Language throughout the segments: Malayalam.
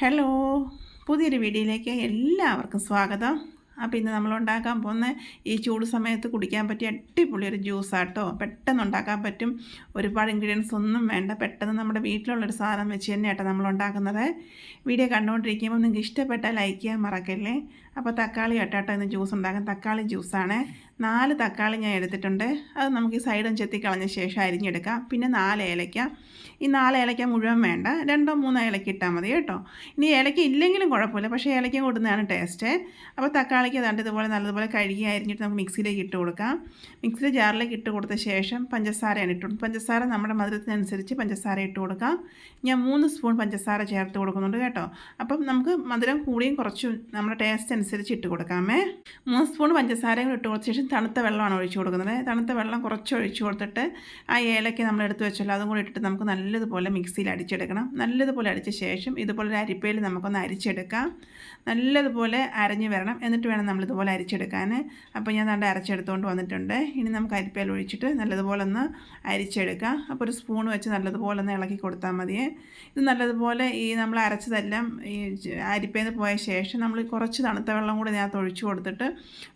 ഹലോ പുതിയൊരു വീഡിയോയിലേക്ക് എല്ലാവർക്കും സ്വാഗതം. അപ്പോൾ ഇന്ന് നമ്മൾ ഉണ്ടാക്കാൻ പോകുന്ന ഈ ചൂട് സമയത്ത് കുടിക്കാൻ പറ്റിയ അടിപൊളി ഒരു ജ്യൂസാട്ടോ പെട്ടെന്ന് ഉണ്ടാക്കാൻ പറ്റും. ഒരുപാട് ഇൻഗ്രീഡിയൻസ് ഒന്നും വേണ്ട. പെട്ടെന്ന് നമ്മുടെ വീട്ടിലുള്ളൊരു സാധനം വെച്ച് തന്നെയാട്ടോ നമ്മൾ ഉണ്ടാക്കുന്നത്. വീഡിയോ കണ്ടുകൊണ്ടിരിക്കുമ്പോൾ നിങ്ങൾക്ക് ഇഷ്ടപ്പെട്ടാൽ ലൈക്ക് ചെയ്യാൻ മറക്കല്ലേ? അപ്പോൾ തക്കാളി ഇട്ടാട്ടോ ഇന്ന് ജ്യൂസ് ഉണ്ടാക്കാൻ തക്കാളി ജ്യൂസാണ് നാല് തക്കാളി ഞാൻ എടുത്തിട്ടുണ്ട്. അത് നമുക്ക് ഈ സൈഡും ചെത്തി കളഞ്ഞ ശേഷം അരിഞ്ഞെടുക്കാം. പിന്നെ നാല് ഏലയ്ക്ക. ഈ നാല് ഏലയ്ക്ക മുഴുവൻ വേണ്ട. രണ്ടോ മൂന്നോ ഏലയ്ക്ക ഇട്ടാൽ മതി കേട്ടോ. ഇനി ഏലയ്ക്ക ഇല്ലെങ്കിലും കുഴപ്പമില്ല. പക്ഷേ ഏലയ്ക്ക കൊടുക്കുന്നതാണ് ടേസ്റ്റ്. അപ്പോൾ തക്കാളിക്ക് തണ്ട് ഇതുപോലെ നല്ലതുപോലെ കഴുകി അരിഞ്ഞിട്ട് നമുക്ക് മിക്സിയിലേക്ക് ഇട്ട് കൊടുക്കാം. മിക്സി ജാറിലേക്ക് ഇട്ട് കൊടുത്ത ശേഷം പഞ്ചസാരയാണ് ഇട്ട് പഞ്ചസാര നമ്മുടെ മധുരത്തിനനുസരിച്ച് പഞ്ചസാര ഇട്ട് കൊടുക്കാം. ഞാൻ മൂന്ന് സ്പൂൺ പഞ്ചസാര ചേർത്ത് കൊടുക്കുന്നുണ്ട് കേട്ടോ. അപ്പം നമുക്ക് മധുരം കൂടിയും കുറച്ചും നമ്മുടെ ടേസ്റ്റ് അനുസരിച്ച് ഇട്ട് കൊടുക്കാമേ. മൂന്ന് സ്പൂൺ പഞ്ചസാരയും ഇട്ട് കൊടുത്ത ശേഷം തണുത്ത വെള്ളമാണ് ഒഴിച്ചു കൊടുക്കുന്നത്. തണുത്ത വെള്ളം കുറച്ച് ഒഴിച്ചു കൊടുത്തിട്ട് ആ ഏലയ്ക്ക് നമ്മൾ എടുത്ത് വെച്ചല്ലോ അതും കൂടി ഇട്ടിട്ട് നമുക്ക് നല്ലതുപോലെ മിക്സിയിൽ അടിച്ചെടുക്കണം. നല്ലതുപോലെ അടിച്ച ശേഷം ഇതുപോലെ ഒരു അരിപ്പയിൽ നമുക്കൊന്ന് അരിച്ചെടുക്കാം. നല്ലതുപോലെ അരഞ്ഞ് വരണം. എന്നിട്ട് വേണം നമ്മളിതുപോലെ അരിച്ചെടുക്കാൻ. അപ്പോൾ ഞാൻ നല്ല അരച്ചെടുത്തുകൊണ്ട് വന്നിട്ടുണ്ട്. ഇനി നമുക്ക് അരിപ്പയിൽ ഒഴിച്ചിട്ട് നല്ലതുപോലെ ഒന്ന് അരിച്ചെടുക്കാം. അപ്പോൾ ഒരു സ്പൂൺ വെച്ച് നല്ലതുപോലെ ഒന്ന് ഇളക്കി കൊടുത്താൽ മതിയേ ഇത് നല്ലതുപോലെ ഈ നമ്മൾ അരച്ചതെല്ലാം ഈ അരിപ്പയിൽ പോയ ശേഷം നമ്മൾ കുറച്ച് തണുത്ത വെള്ളം കൂടി ഇതിനകത്ത് ഒഴിച്ചു കൊടുത്തിട്ട്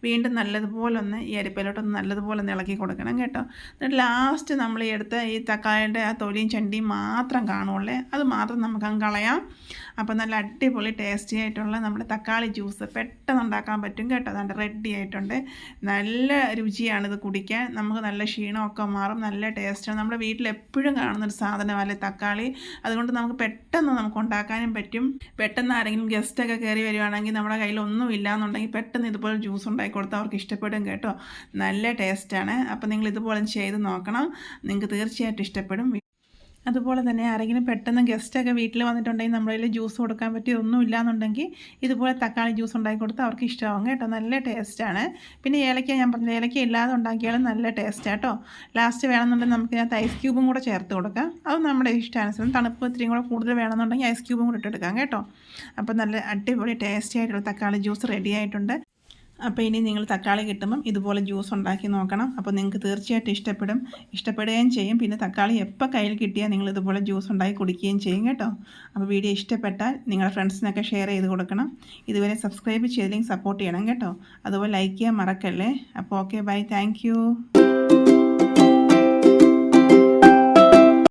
വീണ്ടും നല്ലതുപോലെ ഒന്ന് ഈ അരിപ്പയിലോട്ടൊന്ന് നല്ലതുപോലെ ഇളക്കി കൊടുക്കണം കേട്ടോ. എന്നിട്ട് ലാസ്റ്റ് നമ്മൾ ഈ എടുത്ത ഈ തക്കാളിയുടെ ആ തൊലിയും ചണ്ടിയും മാത്രം കാണുള്ളേ അത് മാത്രം നമുക്ക് അങ്ങ് കളയാം. അപ്പോൾ നല്ല അടിപൊളി ടേസ്റ്റി ആയിട്ടുള്ള നമ്മുടെ തക്കാളി ജ്യൂസ് പെട്ടെന്ന് ഉണ്ടാക്കാൻ പറ്റും കേട്ടോ. അതുകൊണ്ട് റെഡി ആയിട്ടുണ്ട്. നല്ല രുചിയാണ് ഇത് കുടിക്കാൻ. നമുക്ക് നല്ല ക്ഷീണമൊക്കെ മാറും. നല്ല ടേസ്റ്റാണ് നമ്മുടെ വീട്ടിൽ എപ്പോഴും കാണുന്നൊരു സാധനമല്ലേ തക്കാളി? അതുകൊണ്ട് നമുക്ക് പെട്ടെന്ന് നമുക്ക് ഉണ്ടാക്കാനും പറ്റും. പെട്ടെന്ന് ആരെങ്കിലും ഗസ്റ്റൊക്കെ കയറി വരുവാണെങ്കിൽ നമ്മുടെ കയ്യിൽ ഒന്നും ഇല്ലയെന്നുണ്ടെങ്കിൽ പെട്ടെന്ന് ഇതുപോലെ ജ്യൂസ് ഉണ്ടാക്കി കൊടുത്താൽ അവർക്ക് ഇഷ്ടപ്പെടും കേട്ടോ. നല്ല ടേസ്റ്റാണ്. അപ്പോൾ നിങ്ങൾ ഇതുപോലെ ചെയ്ത് നോക്കണം. നിങ്ങൾക്ക് തീർച്ചയായിട്ടും ഇഷ്ടപ്പെടും. അതുപോലെ തന്നെ ആരെങ്കിലും പെട്ടെന്ന് ഗസ്റ്റൊക്കെ വീട്ടിൽ വന്നിട്ടുണ്ടെങ്കിൽ നമ്മുടെ കയ്യിൽ ജ്യൂസ് കൊടുക്കാൻ പറ്റിയ ഒന്നും എന്നുണ്ടെങ്കിൽ ഇതുപോലെ തക്കാളി ജ്യൂസ് ഉണ്ടാക്കി കൊടുത്താൽ അവർക്ക് ഇഷ്ടമാവും കേട്ടോ. നല്ല ടേസ്റ്റാണ്. പിന്നെ ഏലക്ക ഞാൻ പറഞ്ഞത് ഏലക്ക ഇല്ലാതെ ഉണ്ടാക്കിയാലും നല്ല ടേസ്റ്റ് കേട്ടോ. ലാസ്റ്റ് വേണമെന്നുണ്ടെങ്കിൽ നമുക്ക് ഞാൻ ഐസ് ക്യൂബും കൂടെ ചേർത്ത് കൊടുക്കാം. അത് നമ്മുടെ ഇഷ്ടാനുസരണം. തണുപ്പ് ഇത്തിരിയും കൂടെ കൂടുതൽ വേണമെന്നുണ്ടെങ്കിൽ ഐസ് ക്യൂബും കൂടെ ഇട്ടെടുക്കാം കേട്ടോ. അപ്പോൾ നല്ല അടിപൊളി ടേസ്റ്റി ആയിട്ടുള്ള തക്കാളി ജ്യൂസ് റെഡി ആയിട്ടുണ്ട്. അപ്പോൾ ഇനി നിങ്ങൾ തക്കാളി കിട്ടുമ്പം ഇതുപോലെ ജ്യൂസ് ഉണ്ടാക്കി നോക്കണം. അപ്പോൾ നിങ്ങൾക്ക് തീർച്ചയായിട്ടും ഇഷ്ടപ്പെടും. ഇഷ്ടപ്പെടുകയും ചെയ്യും. പിന്നെ തക്കാളി എപ്പോൾ കയ്യിൽ കിട്ടിയാൽ നിങ്ങൾ ഇതുപോലെ ജ്യൂസ് ഉണ്ടാക്കി കുടിക്കുകയും ചെയ്യും കേട്ടോ. അപ്പോൾ വീഡിയോ ഇഷ്ടപ്പെട്ടാൽ നിങ്ങളുടെ ഫ്രണ്ട്സിനൊക്കെ ഷെയർ ചെയ്ത് കൊടുക്കണം. ഇതുവരെ സബ്സ്ക്രൈബ് ചെയ്തില്ലെങ്കിൽ സപ്പോർട്ട് ചെയ്യണം കേട്ടോ. അതുപോലെ ലൈക്ക് ചെയ്യാൻ മറക്കല്ലേ. അപ്പോൾ ഓക്കെ ബൈ. താങ്ക്